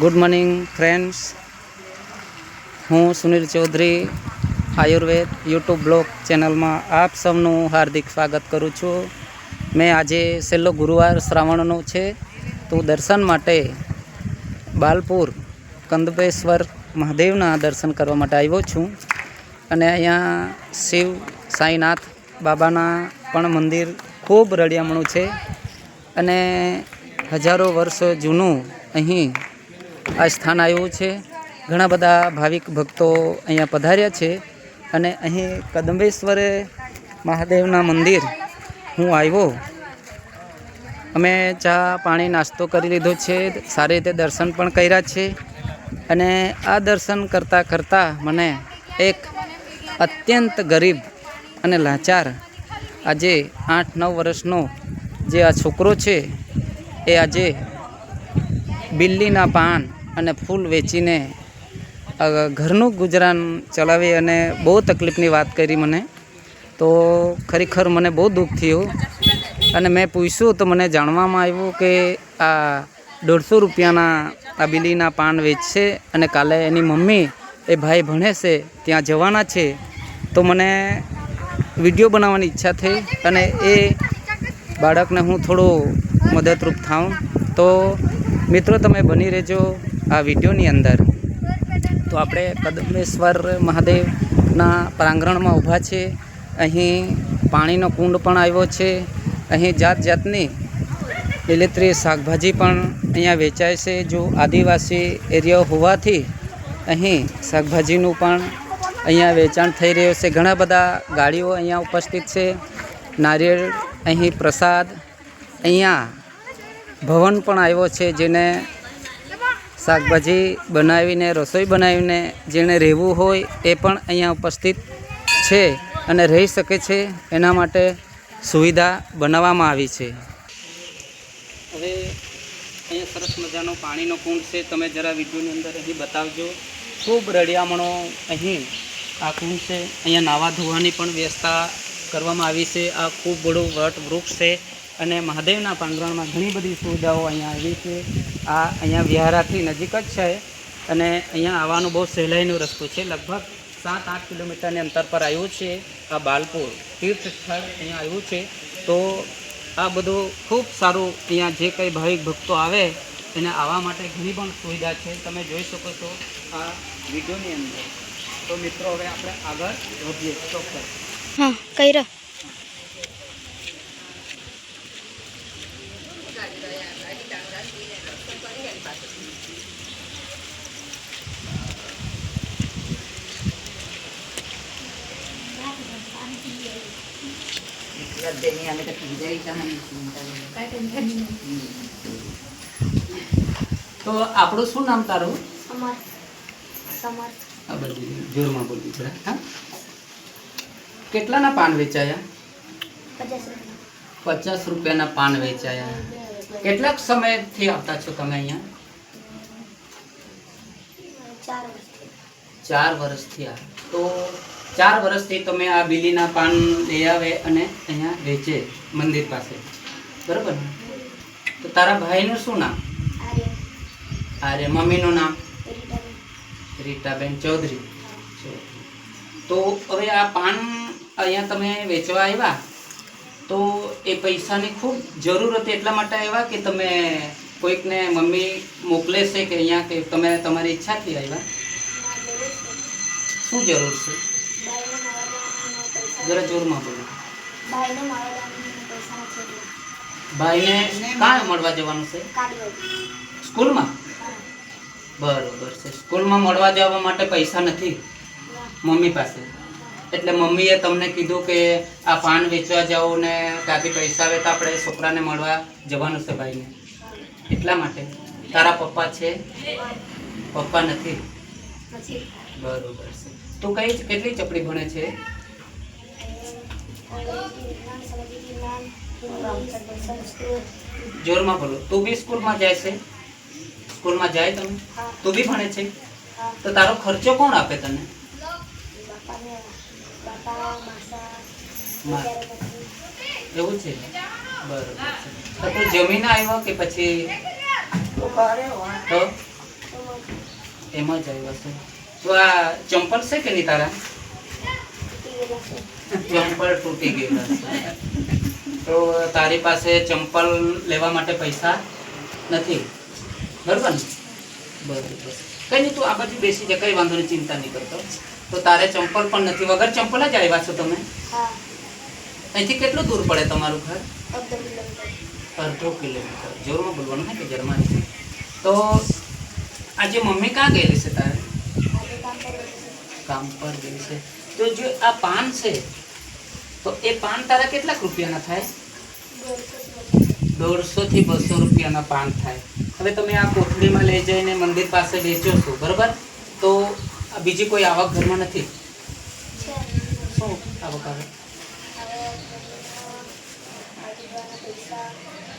Good morning friends હું Sunil Chaudhary, Ayurveda YouTube blog ચેનલમાં આપ સૌનું હાર્દિક સ્વાગત કરું છું. મેં આજે છેલ્લો ગુરુવાર શ્રાવણનો છે. તો દર્શન માટે બાલપુર કંદપેશ્વર મહાદેવના દર્શન કરવા માટે આવ્યો છું. અને અહીંયા શિવ, સાંઈનાથ બાબાના પણ મંદિર ખૂબ રળિયામણું છે. અને હજારો વર્ષ જૂનું અહીં આ સ્થાન આવ્યું છે. ઘણા બધા ભાવિક ભક્તો અહીંયા પધાર્યા છે અને અહીં કદંબેશ્વરે મહાદેવના મંદિર હું આવ્યો. અમે ચા પાણી નાસ્તો કરી લીધો છે, સારી રીતે દર્શન પણ કર્યા છે અને આ દર્શન કરતાં કરતાં મને એક અત્યંત ગરીબ અને લાચાર આજે આઠ નવ વર્ષનો જે આ છોકરો છે, એ આજે બિલ્લીના પાન અને ફૂલ વેચીને ઘરનું ગુજરાન ચલાવી અને બહુ તકલીફની વાત કરી મને. તો ખરેખર મને બહુ દુઃખ થયું. અને મેં પૂછ્યું તો મને જાણવામાં આવ્યું કે આ દોઢસો રૂપિયાના આ બિલીના પાન વેચશે અને કાલે એની મમ્મી એ ભાઈ ભણે છે, ત્યાં જવાના છે. તો મને વીડિયો બનાવવાની ઈચ્છા થઈ અને એ બાળકને હું થોડું મદદરૂપ થાઉં. તો મિત્રો, તમે બની રહેજો. આ વિડીયોની અંદર. તો આપણે પદ્મેશ્વર મહાદેવના પ્રાંગણમાં ઊભા છે. અહીં પાણીનો કુંડ પણ આવ્યો છે. અહીં જાત જાતની લીલીતરી શાકભાજી પણ અહીંયા વેચાય છે. જો આદિવાસી એરિયા હોવાથી અહીં શાકભાજીનું પણ અહીંયા વેચાણ થઈ રહ્યું છે. ઘણા બધા ગાડીઓ અહીંયા ઉપસ્થિત છે. નારિયેળ, અહીં પ્રસાદ, અહીંયા ભવન પણ આવ્યો છે, જેને શાકભાજી બનાવીને, રસોઈ બનાવીને જેણે રહેવું હોય એ પણ અહીંયા ઉપસ્થિત છે અને રહી શકે છે. એના માટે સુવિધા બનાવવામાં આવી છે. હવે અહીંયા સરસ મજાનો પાણીનો કુંડ છે. તમે જરા વિડીયોની અંદર અહીં બતાવજો. ખૂબ રળિયામણો અહીં આ કુંડ છે. અહીંયા નાવા ધોવાની પણ વ્યવસ્થા કરવામાં આવી છે. આ ખૂબ બડું વટ વૃક્ષ છે. અને મહાદેવના પાંગરણમાં ઘણી બધી સુવિધાઓ અહીંયા આવી છે. આ અહીંયા વિહારાથી નજીક જ છે અને અહીંયા આવવાનું બહુ સહેલાઈનો રસ્તો છે. લગભગ સાત, આઠ કિલોમીટરની અંતર પર આવ્યું છે આ બાલપુર તીર્થ સ્થળ અહીંયા આવ્યું છે. તો આ બધું ખૂબ સારું અહીંયા જે કંઈ ભાવિક ભક્તો આવે એને આવવા માટે ઘણી પણ સુવિધા છે. તમે જોઈ શકો છો આ વિડીયોની અંદર. તો મિત્રો, હવે આપણે આગળ વધીએ ચોક્કસ. હા કર્યો તો આપણું શું નામ તારું? જોરમાં બોલ હા? કેટલાના પાન વેચાયા? પચાસ પચાસ રૂપિયાના પાન વેચાયા. કેટલાક સમયથી આવતા છો તમે અહીંયા? ચાર વર્ષથી આ. તો ચાર વર્ષથી તમે આ બિલીના પાન લઈ આવે અને અહીંયા વેચે મંદિર પાસે. બરાબર? તો તારા ભાઈનું શું નામ? આર્ય. અરે મમ્મીનું નામ? રીટાબેન. ચૌધરી. તો હવે આ પાન અહીંયા તમે વેચવા આવ્યા? તો એ પૈસાની ખૂબ જરૂર હતી એટલા માટે આવ્યા કે તમે કોઈકને મમ્મી મોકલે છે કે અહીંયા કે તમે તમારી ઈચ્છાથી આવ્યા? શું જરૂર છે? જરા જોરમાં બોલો. પૈસા ભાઈને કાં મળવા જવાનું છે? સ્કૂલમાં? બરોબર છે. સ્કૂલમાં મળવા જવા માટે પૈસા નથી? મમ્મી પાસે. એટલે મમ્મીએ તમને કીધું કે આ પાન વેચવા જાઓ ને ત્યાંથી પૈસા આવે તો આપણે છોકરાને મળવા જવાનું છે ભાઈને. એટલા માટે? તારા પપ્પા છે? પપ્પા નથી. બરોબર છે. તું કઈ કેટલી ચપડી ભણે છે? જોરમાં બોલો તું બી સ્કૂલમાં જાય છે? સ્કૂલમાં જાય તમે તું બી ભણે છે? તો તારો ખર્ચો કોણ આપે તને? એવું છે? બરોબર તો તું જમીને આવ્યો કે પછી તો? એમાં જ આવ્યો છે. તો આ ચંપલ છે કે નહીં તારા? ચંપલ તૂટી ગયેલા તો તારી પાસે ચંપલ લેવા માટે પૈસા નથી? બરોબર ને? બરોબર. કઈ નહીં તું આ બાજુ બેસી જાય કઈ વાંધો નહીં ચિંતા નહીં કરતો. તો તારે ચંપલ પણ નથી. વગર ચંપલ જ આવ્યા છો તમે? અહીંથી કેટલું દૂર પડે તમારું ઘર? અડધો કિલોમીટર. જોરમાં બોલવાનું હે કે જર્મની તો આજે મમ્મી ક્યાં ગયેલી છે તારે? કામ પર ગયેલી છે. તો જો આ પાન છે તો એ પાન તારા કેટલાક રૂપિયાના થાય? દોઢસો થી બસો રૂપિયાના પાન થાય. હવે તમે આ કોથળીમાં લઈ જઈને મંદિર પાસે વેચો છો, બરોબર? તો બીજી કોઈ આવક ઘરમાં નથી? શું આવક આવે?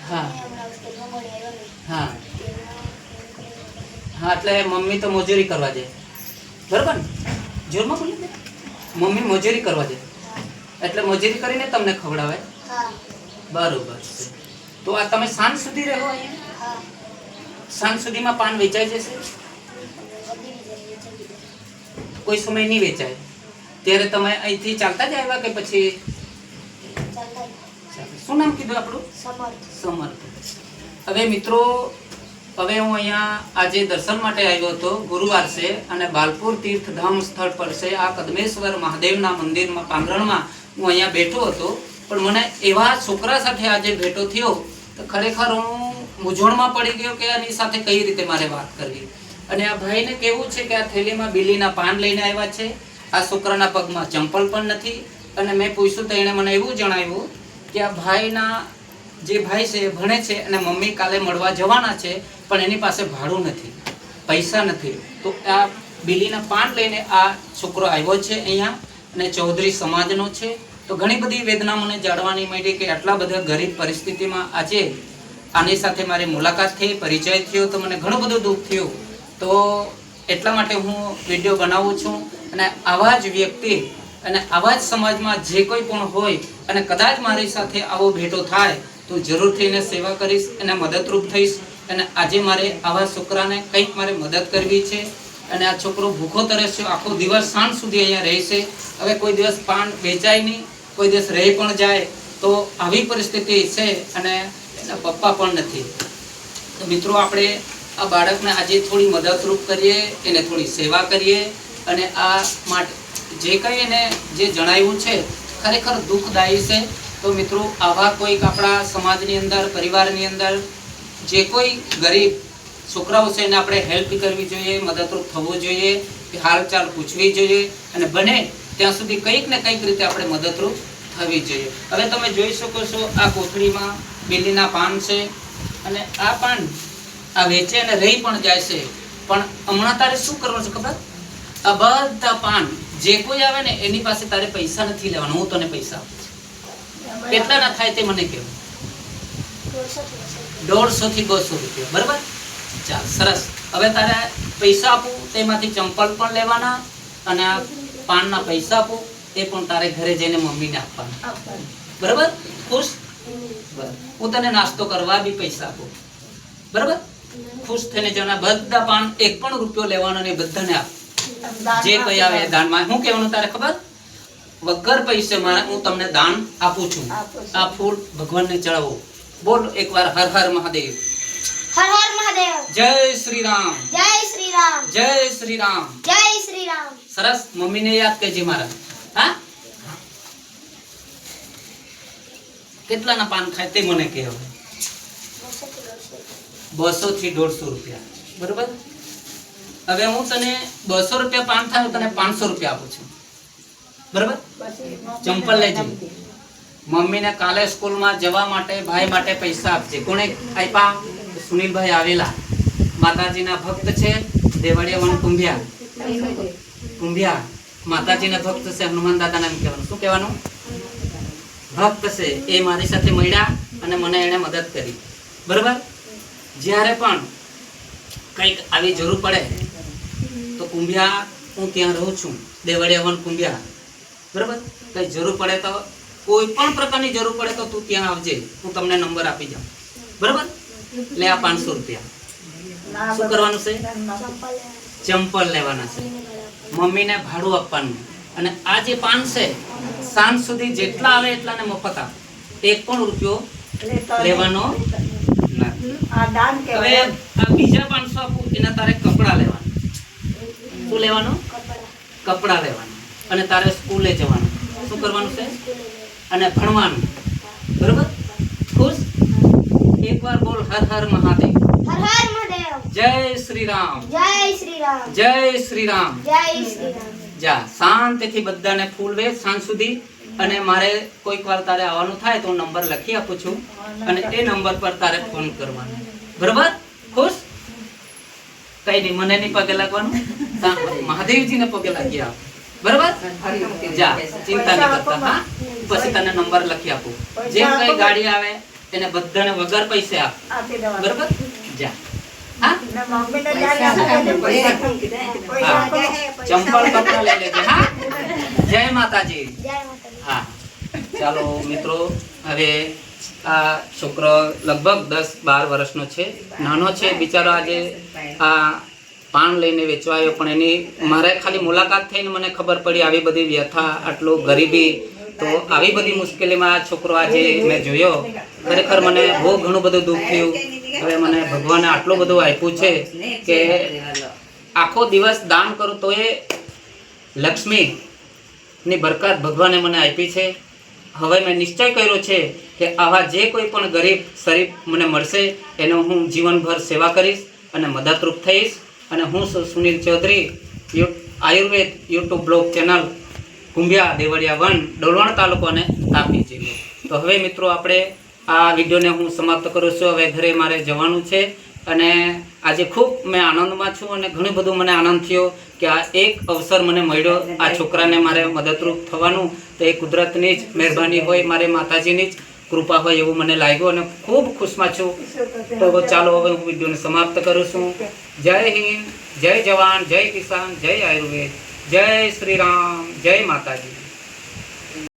હા. હા. હા, એટલે મમ્મી તો મજૂરી કરવા જાય બરોબર ને? જોરમાં બોલી મમ્મી મજૂરી કરવા જાય એટલે મજૂરી કરીને તમને ખવડાવે? બરોબર છે. તો આ તમે સાંજ સુધી રહો અહીંયા? સાંજ સુધીમાં પાન વેચાઈ જશે? કોઈ સમય નહીં વેચાય. ત્યારે તમે અહીંથી ચાલતા જ આવ્યા કે પછી શું નામ કીધું આપણું? સમર્થ. સમર્થ. હવે મિત્રો હવે હું અહીંયા આજે દર્શન માટે આવ્યો હતો, ગુરુવાર છે અને બાલપુર તીર્થધામ સ્થળ પર છે, આ કદમેશ્વર મહાદેવના મંદિરમાં, પ્રાંગણમાં હું અહીંયા બેઠો હતો. પણ મને એવા છોકરા સાથે આજે ભેટો થયો, તો ખરેખર હું મૂંઝવણમાં પડી ગયો કે આની સાથે કઈ રીતે મારે વાત કરવી. અને આ ભાઈને કેવું છે કે આ થેલીમાં બિલીના પાન લઈને આવ્યા છે, આ છોકરાના પગમાં ચંપલ પણ નથી. અને મેં પૂછ્યું તો એણે મને એવું જણાવ્યું કે આ ભાઈના જે ભાઈ છે ભણે છે અને મમ્મી કાલે મળવા જવાના છે, પણ એની પાસે ભાડું નથી, પૈસા નથી. તો આ બિલીના પાન લઈને આ છોકરો આવ્યો છે અહીંયા અને ચૌધરી સમાજનો છે. તો ઘણી બધી વેદના મને જાણવાની મળી કે આટલા બધા ગરીબ પરિસ્થિતિમાં આજે આની સાથે મારી મુલાકાત થઈ, પરિચય થયો, તો મને ઘણું બધું દુઃખ થયું. તો એટલા માટે હું વીડિયો બનાવું છું અને આવા જ વ્યક્તિ અને આવા જ સમાજમાં જે કોઈ પણ હોય અને કદાચ મારી સાથે આવો ભેટો થાય તો જરૂર એને સેવા કરીશ અને મદદરૂપ થઈશ. અને આજે મારે આવા છોકરાને કંઈક મારે મદદ કરવી છે. અને આ છોકરો ભૂખો તરસ્યો, આખો દિવસ સાંજ સુધી અહીંયા રહેશે. હવે કોઈ દિવસ પાન વેચાય નહીં, કોઈ દિવસ રહી પણ જાય. તો આવી પરિસ્થિતિ છે અને એના પપ્પા પણ નથી. તો મિત્રો, આપણે આ બાળકને આજે થોડી મદદરૂપ કરીએ, એને થોડી સેવા કરીએ. અને આ માટે જે કંઈ એને જે જણાવ્યું છે, ખરેખર દુઃખદાયી છે. તો મિત્રો, આવા કોઈક આપણા સમાજની અંદર, પરિવારની અંદર જે કોઈ ગરીબ છોકરાઓ છે એને આપણે હેલ્પ કરવી જોઈએ, મદદરૂપ થવું જોઈએ હાલચાલ પૂછવી જોઈએ અને બને ત્યાં સુધી કંઈક ને કંઈક રીતે આપણે મદદરૂપ થવી જોઈએ. હવે તમે જોઈ શકો છો, આ કોથળીમાં બિલીના પાન છે અને આ પાન આ વેચે અને રહી પણ જાય છે. પણ હમણાં તારે શું કરવાનું છે ખબર? આ બધા પાન જે કોઈ આવે ને, એની પાસે તારે પૈસા નથી લેવાના. હું તને પૈસા આપું કેટલાના થાય તે મને કહો. દોઢસો થી બસો રૂપિયા. બરાબર? ચાલ, સરસ. હવે તારે પૈસા આપું, તેમાંથી ચંપલ પણ લેવાના અને પાનના પૈસા આપું એ પણ તારે ઘરે જઈને મમ્મીને આપવાના. બરાબર? ખુશ? હું તને નાસ્તો કરવા બી પૈસા આપું. બરાબર? ખુશ થઈને જવાના બધા પાન એક પણ રૂપિયો લેવાનો ને બધાને આપ. જે કઈ આવે દાનમાં. હું કહેવાનું તારે ખબર? વગર પૈસે મારા હું તમને દાન આપું છું. આ ફૂલ ભગવાનને ચડાવો. બોલ એકવાર હર હર મહાદેવ. હર હર મહાદેવ. જય શ્રી રામ જય શ્રી રામ જય શ્રી રામ જય શ્રી રામ સરસ મમ્મીને યાદ કરજે મારા. હા? કેટલાના પાન ખાય તે મને કહે હવે. બસો થી દોઢસો રૂપિયા. બરોબર? હવે હું તને બસો રૂપિયા પાન થાય તને પાંચસો રૂપિયા આપું છું. બરોબર? ચંપલ લેજે. મમ્મીને કાલે સ્કૂલમાં જવા માટે, ભાઈ માટે પૈસા આપજે. કોણે આપ્યા? સુનિલભાઈ આવેલા. માતાજીના ભક્ત છે, દેવાડિયા વન કુંભિયા. કુંભિયા. માતાજીના ભક્ત છે, હનુમાન દાદાને એમ કહેવાનું. શું કહેવાનું? ભક્ત છે. એ મારી સાથે મળ્યા અને મને એણે મદદ કરી. બરાબર? જ્યારે પણ કંઈક આવી જરૂર પડે, તો કુંભિયા, હું ત્યાં રહું છું. દેવાડિયા વન કુંભિયા. બરોબર? કંઈ જરૂર પડે તો કોઈ પણ પ્રકારની જરૂર પડે તો તું ત્યાં આવજે હું તમને નંબર આપી જાઉં બરોબર? લે આ પાંચસો રૂપિયા. શું કરવાનું છે? ચંપલ લેવાના છે. મમ્મીને ભાડું આપવાનું. અને આ જે પાન છે સાંજ સુધી જેટલા આવે એટલાને મફત આપ. એક પણ રૂપિયો લેવાનો હવે આ બીજા પાંચસો આપું એના તારે કપડાં લેવાના. શું લેવાનું? કપડાં લેવાના. અને તારે સ્કૂલે જવાનું. શું કરવાનું છે? અને ભણવાનું. બરોબર? ખુશ? એકવાર બોલ હર હર મહાદેવ. હર હર મહાદેવ. જય શ્રી રામ જય શ્રી રામ જય શ્રી રામ જય શ્રી રામ જા શાંતિથી બધાને ફૂલ વે સાંજ સુધી. અને મારે કોઈક વાર તારે આવવાનું થાય તો હું નંબર લખી આપું છું. અને એ નંબર પર તારે ફોન કરવાનો. બરોબર? ખુશ? કઈ નહીં મને નહીં પગે લાગવાનું. મહાદેવજીને પગે લાગી આપ બરોબર? જા ચિંતા નહીં કરતા હા? પછી તને નંબર લખી આપું. જે કઈ ગાડી આવે એને બધાને વગર પૈસે આપ. બરાબર? જા. ચંપલ કપડા લઈ લેજે હા? જય માતાજી. જય માતાજી. હા. ચાલો મિત્રો હવે આ છોકરો લગભગ દસ બાર વર્ષનો છે. નાનો છે બિચારો આજે આ પાન લઈને વેચવાયો, પણ એની મારે ખાલી મુલાકાત થઈને મને ખબર પડી આવી બધી વ્યથા, આટલું ગરીબી. તો આવી બધી મુશ્કેલીમાં આ છોકરો આજે મેં જોયો. ખરેખર મને બહુ ઘણું બધું દુઃખ થયું. હવે મને ભગવાને આટલું બધું આપ્યું છે કે આખો દિવસ દાન કરું તો એ લક્ષ્મીની બરકત ભગવાને મને આપી છે. હવે મેં નિશ્ચય કર્યો છે કે આવા જે કોઈ પણ ગરીબ શરીફ મને મળશે, એનો હું જીવનભર સેવા કરીશ અને મદદરૂપ થઈશ. અને હું સુ- Sunil Chaudhari Ayurved YouTube blog channel Kumbhiya Devaliya one, Dolvan તાલુકો અને તાપી જિલ્લો તો હવે મિત્રો આપણે આ વિડીયોને હું સમાપ્ત કરું છું. હવે ઘરે મારે જવાનું છે અને આજે ખૂબ મેં આનંદમાં છું અને ઘણું બધું મને આનંદ થયો કે આ એક અવસર મને મળ્યો. આ છોકરાને મારે મદદરૂપ થવાનું. તો એ કુદરતની જ મહેરબાની હોય, મારે માતાજીની જ. કૃપા હોય એવું મને લાગ્યું અને ખૂબ ખુશમાં છું. તો ચાલો હવે હું વિડીયોને સમાપ્ત કરું છું. જય હિન્દ, જય જવાન, જય કિસાન, જય આયુર્વેદ, જય શ્રી રામ, જય માતાજી.